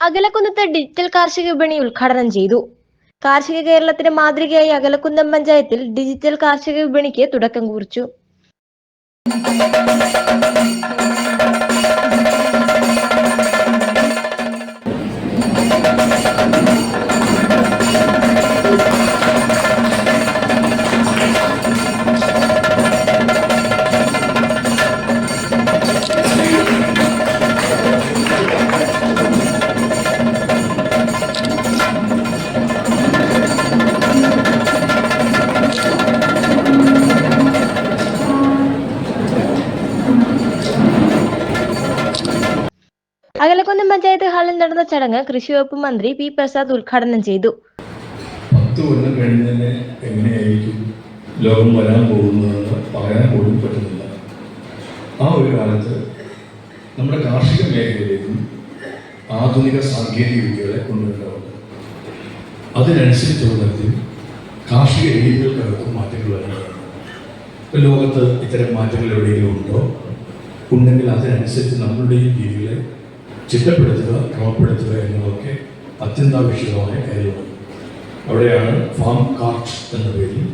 അകലക്കുന്നത്ത് digital കാർഷിക വിപണി ഉദ്ഘാടനം ചെയ്തു. കാർഷിക കേരളത്തിന്റെ മാതൃകയായി അകലക്കുന്നം പഞ്ചായത്തിൽ ഡിജിറ്റൽ കാർഷിക വിപണിക്ക് തുടക്കം കുറിച്ചു. ഹാളിൽ നടന്ന ചടങ്ങ് കൃഷിവകുപ്പ് മന്ത്രി പി പ്രസാദ് ഉദ്ഘാടനം ചെയ്തു. പത്ത് കൊല്ലം കഴിഞ്ഞതിന് എങ്ങനെയായിരിക്കും ലോകം വരാൻ പോകുന്നതെന്ന് പറയാൻ പോലും പറ്റുന്നില്ല. ആ ഒരു കാലത്ത് നമ്മുടെ കാർഷിക മേഖലയിലേക്കും ആധുനിക സാങ്കേതിക വിദ്യകളെ കൊണ്ടുവരേണ്ടതുണ്ട് അതിനനുസരിച്ചുള്ള തരത്തിൽ കാർഷിക രീതികൾക്കകത്ത് മാറ്റങ്ങൾ വരേണ്ടതുണ്ട് ഇപ്പം ലോകത്ത് ഇത്തരം മാറ്റങ്ങൾ എവിടെയെങ്കിലും ഉണ്ടോ? ഉണ്ടെങ്കിൽ അതിനനുസരിച്ച് നമ്മളുടെയും രീതികളെ ചിട്ടപ്പെടുത്തുക ക്രമപ്പെടുത്തുക എന്നതൊക്കെ അത്യന്താപേക്ഷിതമായ കാര്യമാണ്. അവിടെയാണ് ഫാം കാർട്ട് എന്ന പേരിൽ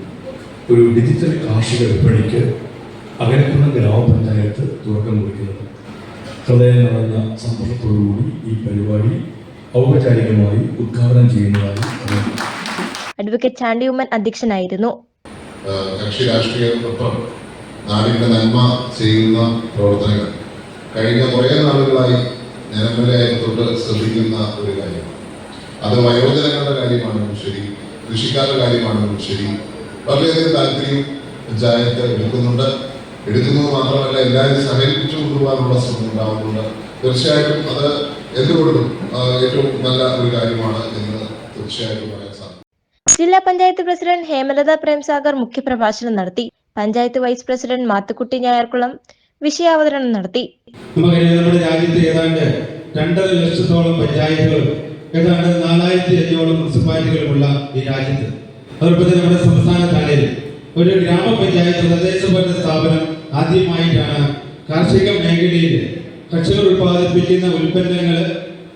ഒരു ഡിജിറ്റൽ കാർഷിക വിപണിക്ക് അകലക്കുന്ന ഗ്രാമപഞ്ചായത്ത് തുടക്കം കുറിക്കുന്നത്. ഹൃദയം നടന്ന സന്തോഷത്തോടുകൂടി ഈ പരിപാടി ഔപചാരികമായി ഉദ്ഘാടനം ചെയ്യുന്നതായി അഡ്വക്കേറ്റ് ചാണ്ടി ഉമ്മൻ അധ്യക്ഷനായിരുന്നു. കക്ഷി രാഷ്ട്രീയത്തിനൊപ്പം നാടിന്റെ നന്മ ചെയ്യുന്ന പ്രവർത്തനങ്ങൾ. കഴിഞ്ഞ കുറേ നാളുകളായി തൊട്ട് ശ്രദ്ധിക്കുന്ന ഒരു കാര്യമാണ്. അത് വയോജനങ്ങളുടെ കാര്യമാണെങ്കിലും ശരി കൃഷിക്കാരുടെ കാര്യമാണെങ്കിലും ശരി വളരെയധികം താല്പര്യം പഞ്ചായത്ത് എടുക്കുന്നുണ്ട്. എടുക്കുന്നത് മാത്രമല്ല എല്ലാവരും സഹകരിച്ചു കൊണ്ടുപോകാനുള്ള ശ്രമം ഉണ്ടാവുന്നുണ്ട് തീർച്ചയായിട്ടും അത് എന്തുകൊണ്ടും ഏറ്റവും നല്ല ഒരു കാര്യമാണ് എന്ന് തീർച്ചയായിട്ടും പറയാൻ സാധിക്കും. ജില്ലാ പഞ്ചായത്ത് പ്രസിഡന്റ് ഹേമലത പ്രേംസാഗർ മുഖ്യപ്രഭാഷണം നടത്തി. പഞ്ചായത്ത് വൈസ് പ്രസിഡന്റ് മാത്തുക്കുട്ടി ഞായർകുളം വിഷയാവതരണം നടത്തി. നമ്മുടെ രാജ്യത്ത് ഏതാണ്ട് രണ്ടര ലക്ഷത്തോളം പഞ്ചായത്തുകളും ഏതാണ്ട് നാലായിരത്തി അഞ്ഞൂറോളം മുനിസിപ്പാലിറ്റികളുമുള്ള ഈ രാജ്യത്ത്. അതോടൊപ്പം നമ്മുടെ സംസ്ഥാന ഒരു ഗ്രാമപഞ്ചായത്ത് തദ്ദേശഭരണ സ്ഥാപനം ആദ്യമായിട്ടാണ് കാർഷിക മേഖലയിൽ കർഷകർ ഉൽപ്പാദിപ്പിക്കുന്ന ഉൽപ്പന്നങ്ങൾ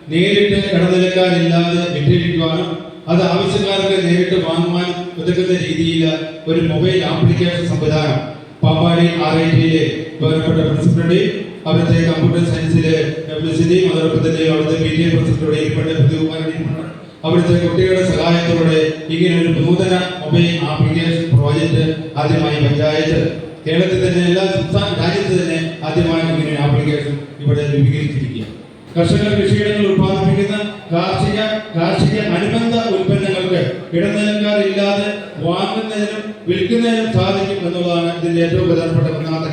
നേരിട്ട് കടനിലക്കാരില്ലാതെ വിറ്റഴിക്കുവാനും അത് ആവശ്യക്കാർക്ക് നേരിട്ട് വാങ്ങുവാൻ ഉതകുന്ന രീതിയിൽ ഒരു മൊബൈൽ ആപ്ലിക്കേഷൻ സംവിധാനം പാമ്പാടി ആർ ഐ ടിയിലെ ബഹുമാനപ്പെട്ട പ്രിൻസിപ്പളുടെയും അവിടുത്തെ കമ്പ്യൂട്ടർ സയൻസിലെ പബ്ലിസിറ്റിയും അതോടൊപ്പം തന്നെ അവിടുത്തെ പി ടി എ പ്രിൻസിപ്പളുടെ ഇരിപ്പുണ്ട് പ്രതികുമാരൻ അവിടുത്തെ കുട്ടികളുടെ സഹായത്തോടെ ഇങ്ങനെ ഒരു നൂതന മൊബൈൽ ആപ്ലിക്കേഷൻ പ്രോജക്റ്റ് ആദ്യമായി പഞ്ചായത്ത് കേരളത്തിൽ തന്നെ എല്ലാ സംസ്ഥാന രാജ്യത്ത് തന്നെ ആദ്യമായി ഇങ്ങനെ ആപ്ലിക്കേഷൻ ഇവിടെ രൂപീകരിച്ചിരിക്കുക കർഷകർ കൃഷിയിടങ്ങൾ ഉത്പാദിപ്പിക്കുന്ന കാർഷിക കാർഷിക അനുബന്ധ ഉൽപ്പന്നങ്ങൾക്ക് ഇടനിലക്കാരില്ലാതെ വാങ്ങുന്നതിനും വിൽക്കുന്നതിനും സാധിക്കും എന്നുള്ളതാണ് ഇതിന്റെ ഏറ്റവും പ്രധാനപ്പെട്ട ഒന്നാമത്തെ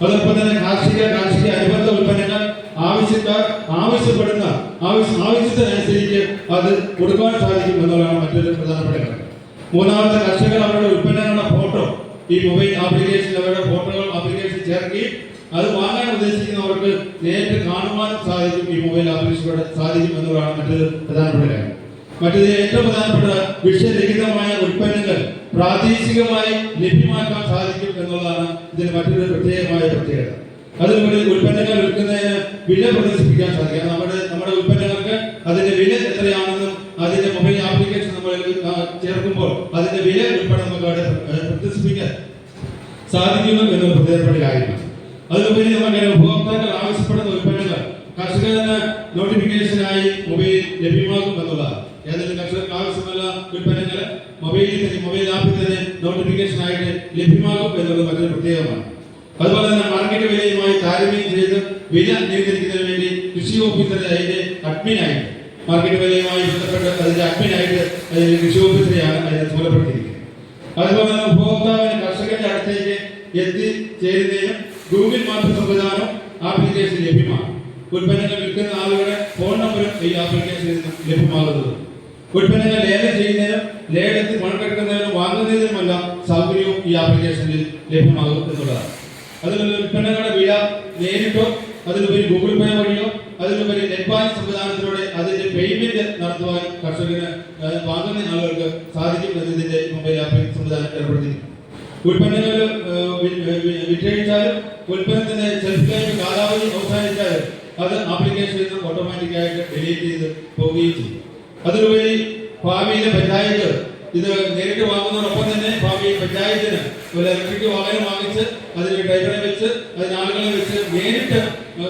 അതോടൊപ്പം തന്നെ കാർഷിക കാർഷിക അനുബന്ധ ഉൽപ്പന്നങ്ങൾ ആവശ്യക്കാർ ആവശ്യപ്പെടുന്ന ആവശ്യ ആവശ്യത്തിനനുസരിച്ച് അത് കൊടുക്കാൻ സാധിക്കും എന്നുള്ളതാണ് മറ്റൊരു പ്രധാനപ്പെട്ട കാര്യം. മൂന്നാമത്തെ കർഷകർ അവരുടെ ഉൽപ്പന്നങ്ങളുടെ ഫോട്ടോ ഈ മൊബൈൽ ആപ്ലിക്കേഷനിൽ അവരുടെ ഫോട്ടോകൾ ആപ്ലിക്കേഷൻ ചേർക്കുകയും അത് വാങ്ങാൻ ഉദ്ദേശിക്കുന്നവർക്ക് നേരിട്ട് കാണുവാനും സാധിക്കും ഈ മൊബൈൽ ആപ്ലിക്കേഷനിലൂടെ സാധിക്കും എന്നുള്ളതാണ് മറ്റൊരു പ്രധാനപ്പെട്ട കാര്യം. മറ്റൊരു ഏറ്റവും പ്രധാനപ്പെട്ട വിഷരഹിതമായ ഉൽപ്പന്നങ്ങൾ പ്രാദേശികമായി ലഭ്യമാക്കാൻ സാധിക്കും എന്നുള്ളതാണ് ഇതിന് മറ്റൊരു പ്രത്യേകമായ പ്രത്യേകത. അതുപോലെ ഉൽപ്പന്നങ്ങൾ വിൽക്കുന്നതിന് വില പ്രദർശിപ്പിക്കാൻ സാധിക്കും. നമ്മുടെ നമ്മുടെ ഉൽപ്പന്നങ്ങൾക്ക് അതിന്റെ വില എത്രയാണെന്നും അതിന്റെ മൊബൈൽ ആപ്ലിക്കേഷൻ നമ്മൾ ചേർക്കുമ്പോൾ അതിന്റെ വില ഉൾപ്പെടെ നമുക്ക് അവിടെ പ്രദർശിപ്പിക്കാൻ സാധിക്കുന്നു എന്നത് പ്രധാനപ്പെട്ട കാര്യമാണ്. അതിലുപരി നമുക്ക് ഉപഭോക്താക്കൾ ആവശ്യപ്പെടുന്ന നോട്ടിഫിക്കേഷനായി മൊബൈൽ ലഭ്യമാകും എന്നുള്ളതാണ്. ഏതെങ്കിലും കർഷകർക്ക് ആവശ്യമുള്ള വിൽപ്പനകൾ മൊബൈലിൽ തന്നെ മൊബൈൽ ആപ്പിൽ തന്നെ നോട്ടിഫിക്കേഷൻ ആയിട്ട് ലഭ്യമാകും എന്നുള്ളത് മറ്റൊരു പ്രത്യേകമാണ്. അതുപോലെ തന്നെ മാർക്കറ്റ് വിലയുമായി താരതമ്യം ചെയ്ത് വില നിയന്ത്രിക്കുന്നതിന് വേണ്ടി കൃഷി ഓഫീസറെ അതിന്റെ അഡ്മിനായിട്ട് മാർക്കറ്റ് വിലയുമായി ബന്ധപ്പെട്ട് അതിന്റെ അഡ്മിനായിട്ട് കൃഷി ഓഫീസറെയാണ് അതിനെ ചുമതലപ്പെടുത്തിയിരിക്കുന്നത് അതുപോലെ തന്നെ ഉപഭോക്താവിന് കർഷകന്റെ അടുത്തേക്ക് എത്തിച്ചേരുന്നതിനും ഗൂഗിൾ മാപ്പ് സംവിധാനം ആപ്ലിക്കേഷൻ ലഭ്യമാണ് ഉൽപ്പന്നങ്ങൾ വിൽക്കുന്ന ആളുകളെ ഫോൺ നമ്പറും ഈ ആപ്ലിക്കേഷനിൽ നിന്ന് ലഭ്യമാകുന്നത്. ഉൽപ്പന്നങ്ങൾ ലേലം ചെയ്യുന്നതിനും ലേലത്തിൽ മണക്കെടുക്കുന്നതിനും വാങ്ങുന്നതിനുമെല്ലാം സൗകര്യവും ഈ ആപ്ലിക്കേഷനിൽ ലഭ്യമാകും എന്നുള്ളതാണ്. അതിലുള്ള ഉൽപ്പന്നങ്ങളുടെ വില നേരിട്ടോ അതിലുപരി ഗൂഗിൾ പേ വഴിയോ അതിലുപരി നെറ്റ് ബാങ്ക് സംവിധാനത്തിലൂടെ അതിന്റെ പേയ്മെന്റ് നടത്തുവാൻ കർഷകന് വാങ്ങുന്ന ആളുകൾക്ക് സാധിക്കും എന്നതിന്റെ മൊബൈൽ ആപ്പ് സംവിധാനം ഏർപ്പെടുത്തിയിരിക്കും ഉൽപ്പന്നങ്ങൾ വിറ്റഴിച്ചാലും ഉൽപ്പന്നത്തിന്റെ സെൽഫ് കാലാവധി അവസാനിച്ചാലും അത് ആപ്ലിക്കേഷൻ ഓട്ടോമാറ്റിക് ഓട്ടോമാറ്റിക്കായിട്ട് ഡിലീറ്റ് ചെയ്ത് പോവുകയും ചെയ്യും. അതിലുപരി ഭാവിയിലെ പഞ്ചായത്ത് ഇത് നേരിട്ട് വാങ്ങുന്നതോടൊപ്പം തന്നെ ഭാവിയിൽ പഞ്ചായത്തിന് ഒരു ഇലക്ട്രിക് വാഹനം വാങ്ങിച്ച് അതിൽ ഡ്രൈവറെ വെച്ച് അതിന് ആളുകളെ വെച്ച് നേരിട്ട്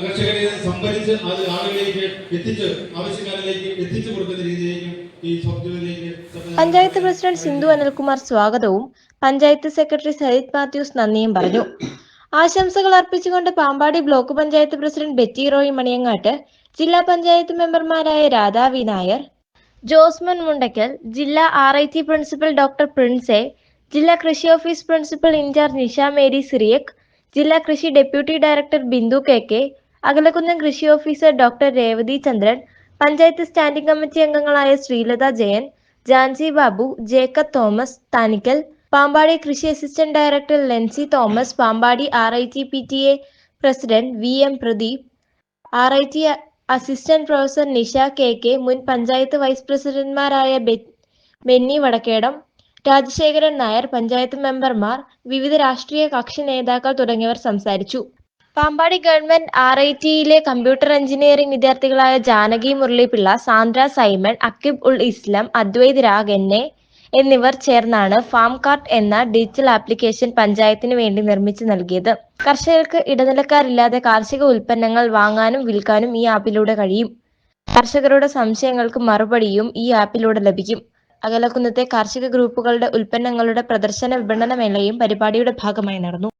കർഷകരെ സംഭരിച്ച് അത് ആളുകളിലേക്ക് എത്തിച്ച് ആവശ്യക്കാരിലേക്ക് എത്തിച്ചു കൊടുക്കുന്ന രീതിയിലേക്കും ഈ സോഫ്റ്റ്വെയറിലേക്ക് പഞ്ചായത്ത് പ്രസിഡന്റ് സിന്ധു അനിൽകുമാർ സ്വാഗതവും പഞ്ചായത്ത് സെക്രട്ടറി സരിത് മാത്യൂസ് നന്ദിയും പറഞ്ഞു. ആശംസകൾ അർപ്പിച്ചുകൊണ്ട് Pampady block panchayat president Betty Roy Maniyangattu ജില്ലാ പഞ്ചായത്ത് മെമ്പർമാരായ രാധാ വിനായർ ജോസ്മൻ മുണ്ടക്കൽ ജില്ലാ R I T principal doctor Prince ജില്ലാ കൃഷി office principal in charge Nisha Mary Cyriac ജില്ലാ കൃഷി deputy director Bindu K K Akalakunnam കൃഷി officer doctor Revathi Chandran panchayat standing committee അംഗങ്ങളായ Sreelatha Jayan Jancy Babu Jacob Thomas Thanikkal Pampady കൃഷി assistant director Lency Thomas Pampady R I T P T A president V M Pradeep R I T assistant professor Nisha K K മുൻ panchayat vice പ്രസിഡന്റ്മാരായ Benny Vadakkedam Rajasekharan Nair panchayat മെമ്പർമാർ വിവിധ രാഷ്ട്രീയ കക്ഷി നേതാക്കൾ തുടങ്ങിയവർ സംസാരിച്ചു. പാമ്പാടി ഗവൺമെന്റ് ആർ ഐ ടിയിലെ computer engineering വിദ്യാർത്ഥികളായ Janaki Muralipillai Sandra Simon Aqib ul Islam Adwaith Rag N A എന്നിവർ ചേർന്നാണ് ഫാം കാർട്ട് എന്ന ഡിജിറ്റൽ ആപ്ലിക്കേഷൻ പഞ്ചായത്തിന് വേണ്ടി നിർമ്മിച്ചു നൽകിയത്. കർഷകർക്ക് ഇടനിലക്കാരില്ലാതെ കാർഷിക ഉൽപ്പന്നങ്ങൾ വാങ്ങാനും വിൽക്കാനും ഈ ആപ്പിലൂടെ കഴിയും. കർഷകരുടെ സംശയങ്ങൾക്ക് മറുപടിയും ഈ ആപ്പിലൂടെ ലഭിക്കും. അകലക്കുന്നത്തെ കാർഷിക ഗ്രൂപ്പുകളുടെ ഉൽപ്പന്നങ്ങളുടെ പ്രദർശന വിപണന മേളയും പരിപാടിയുടെ ഭാഗമായി നടന്നു.